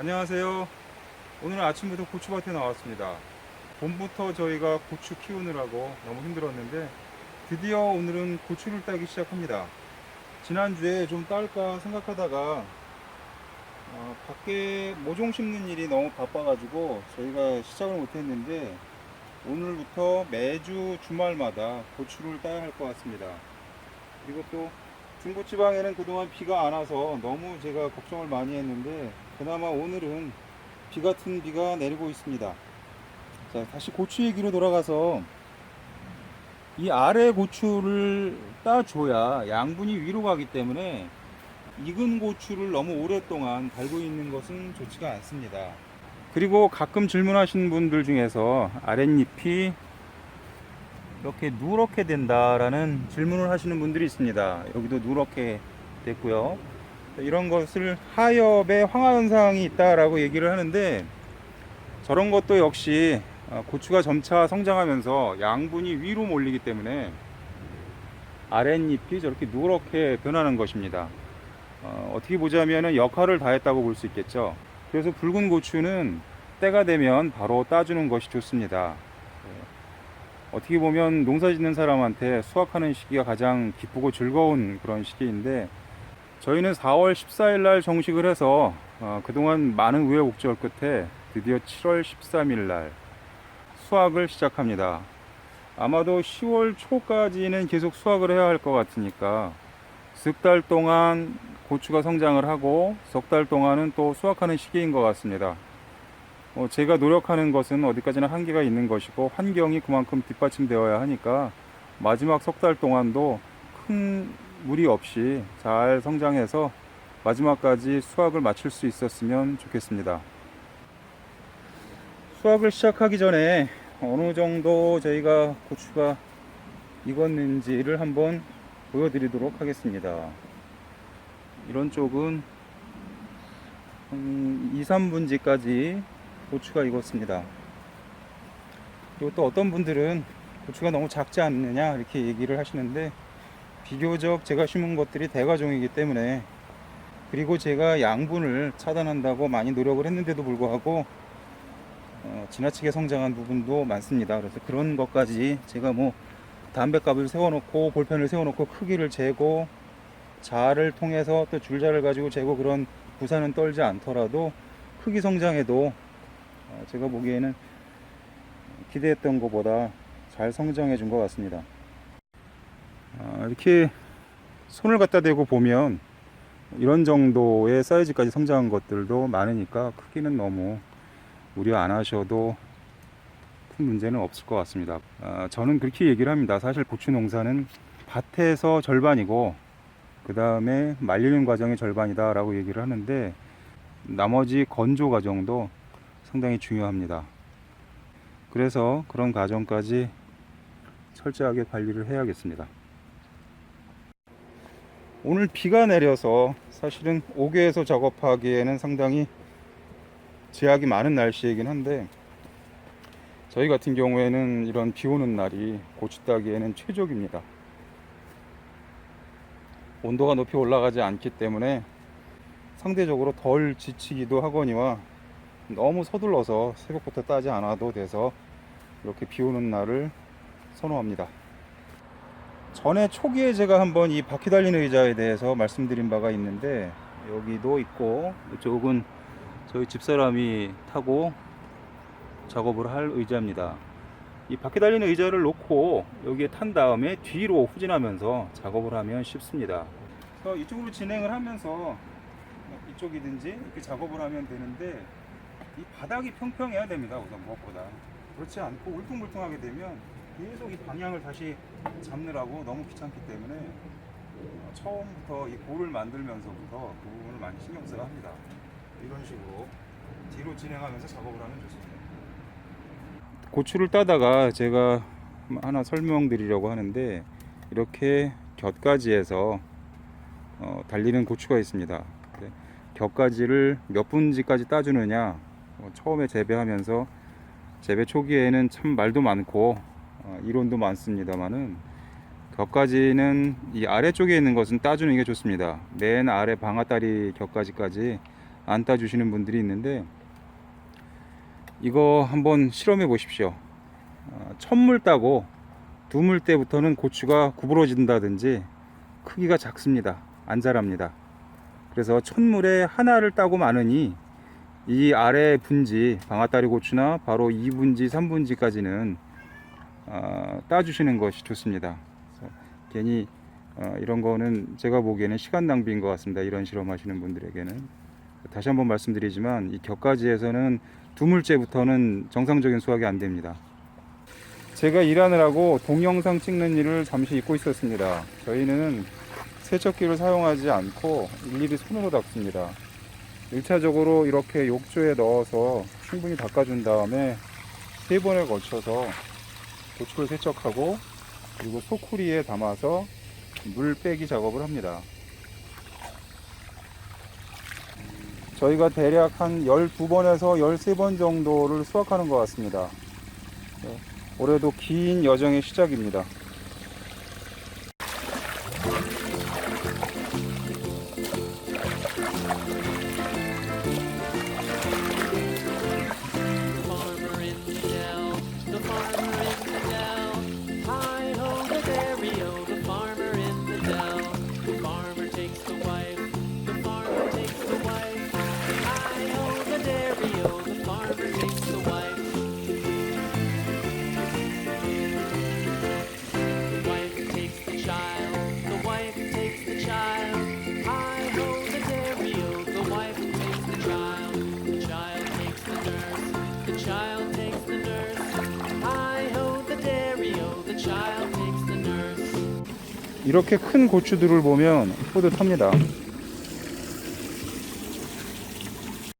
안녕하세요. 오늘 아침부터 고추밭에 나왔습니다. 봄부터 저희가 고추 키우느라고 너무 힘들었는데 드디어 오늘은 고추를 따기 시작합니다. 지난주에 좀 딸까 생각하다가 어, 밖에 모종 심는 일이 너무 바빠가지고 저희가 시작을 못했는데 오늘부터 매주 주말마다 고추를 따야 할 것 같습니다. 그리고 또 중부 지방에는 그동안 비가 안 와서 너무 제가 걱정을 많이 했는데 그나마 오늘은 비 같은 비가 내리고 있습니다. 자, 다시 고추 얘기로 돌아가서 이 아래 고추를 따줘야 양분이 위로 가기 때문에 익은 고추를 너무 오랫동안 달고 있는 것은 좋지가 않습니다. 그리고 가끔 질문하시는 분들 중에서 아랫잎이 이렇게 누렇게 된다라는 질문을 하시는 분들이 있습니다. 여기도 누렇게 됐고요. 이런 것을 하엽의 황화 현상이 있다라고 얘기를 하는데 저런 것도 역시 어, 고추가 점차 성장하면서 양분이 위로 몰리기 때문에 아랫잎이 저렇게 누렇게 변하는 것입니다. 어, 떻게 보자면 역할을 다했다고 볼 수 있겠죠. 그래서 붉은 고추는 때가 되면 바로 따주는 것이 좋습니다. 예. 어떻게 보면 농사 짓는 사람한테 수확하는 시기가 가장 기쁘고 즐거운 그런 시기인데 저희는 4월 14일 날 정식을 해서 어, 그동안 많은 우여곡절 끝에 드디어 7월 13일 날 수확을 시작합니다. 아마도 10월 초까지는 계속 수확을 해야 할 것 같으니까 석 달 동안 고추가 성장을 하고 석 달 동안은 또 수확하는 시기인 것 같습니다. 어, 제가 노력하는 것은 어디까지나 한계가 있는 것이고 환경이 그만큼 뒷받침되어야 하니까 마지막 석 달 동안도 큰 무리 없이 잘 성장해서 마지막까지 수확을 마칠 수 있었으면 좋겠습니다. 수확을 시작하기 전에 어느 정도 저희가 고추가 익었는지를 한번 보여드리도록 하겠습니다. 이런 쪽은 한 2, 3분지까지 고추가 익었습니다. 그리고 또 어떤 분들은 고추가 너무 작지 않느냐 이렇게 얘기를 하시는데 비교적 제가 심은 것들이 대가종이기 때문에 그리고 제가 양분을 차단한다고 많이 노력을 했는데도 불구하고 어, 지나치게 성장한 부분도 많습니다. 그래서 그런 것까지 제가 뭐 담배값을 세워놓고 볼펜을 세워놓고 크기를 재고 자를 통해서 또 줄자를 가지고 재고 그런 부산은 떨지 않더라도 크기 성장에도 어, 제가 보기에는 기대했던 것보다 잘 성장해 준 것 같습니다. 아, 이렇게 손을 갖다 대고 보면 이런 정도의 사이즈까지 성장한 것들도 많으니까 크기는 너무 우려 안 하셔도 큰 문제는 없을 것 같습니다. 아, 저는 그렇게 얘기를 합니다. 사실 고추 농사는 밭에서 절반이고 그 다음에 말리는 과정이 절반이다 라고 얘기를 하는데 나머지 건조 과정도 상당히 중요합니다. 그래서 그런 과정까지 철저하게 관리를 해야겠습니다. 오늘 비가 내려서 사실은 옥외에서 작업하기에는 상당히 제약이 많은 날씨이긴 한데 저희 같은 경우에는 이런 비 오는 날이 고추 따기에는 최적입니다. 온도가 높이 올라가지 않기 때문에 상대적으로 덜 지치기도 하거니와 너무 서둘러서 새벽부터 따지 않아도 돼서 이렇게 비 오는 날을 선호합니다. 전에 초기에 제가 한번 이 바퀴 달린 의자에 대해서 말씀드린 바가 있는데 여기도 있고 이쪽은 저희 집사람이 타고 작업을 할 의자입니다. 이 바퀴 달린 의자를 놓고 여기에 탄 다음에 뒤로 후진하면서 작업을 하면 쉽습니다. 이쪽으로 진행을 하면서 이쪽이든지 이렇게 작업을 하면 되는데 이 바닥이 평평해야 됩니다. 우선 무엇보다 그렇지 않고 울퉁불퉁하게 되면 계속 이 방향을 다시 잡느라고 너무 귀찮기 때문에 어, 처음부터 이 골을 만들면서부터 그 부분을 많이 신경 써야 합니다. 이런 식으로 뒤로 진행하면서 작업을 하면 좋습니다. 고추를 따다가 제가 하나 설명드리려고 하는데 이렇게 곁가지에서 어, 달리는 고추가 있습니다. 네, 곁가지를 몇 분지까지 따주느냐 어, 처음에 재배하면서 재배 초기에는 참 말도 많고 어, 이론도 많습니다만은 겹가지는 이 아래쪽에 있는 것은 따주는 게 좋습니다. 맨 아래 방아다리 겹가지까지 안 따주시는 분들이 있는데 이거 한번 실험해 보십시오. 어, 첫물 따고 두물 때부터는 고추가 구부러진다든지 크기가 작습니다. 안 자랍니다. 그래서 첫물에 하나를 따고 마느니 이 아래 분지 방아다리 고추나 바로 2분지, 3분지까지는 어, 따주시는 것이 좋습니다. 괜히 어, 이런 거는 제가 보기에는 시간 낭비인 것 같습니다. 이런 실험하시는 분들에게는 다시 한번 말씀드리지만 이 격가지에서는 두물째부터는 정상적인 수확이 안 됩니다. 제가 일하느라고 동영상 찍는 일을 잠시 잊고 있었습니다. 저희는 세척기를 사용하지 않고 일일이 손으로 닦습니다. 1차적으로 이렇게 욕조에 넣어서 충분히 닦아준 다음에 세 번에 걸쳐서 고추를 세척하고 그리고 소쿠리에 담아서 물 빼기 작업을 합니다. 저희가 대략 한 12번에서 13번 정도를 수확하는 것 같습니다. 네, 올해도 긴 여정의 시작입니다. Child takes the nurse. Hi ho, the dairy o, the child takes the nurse. 이렇게 큰 고추들을 보면 뿌듯합니다.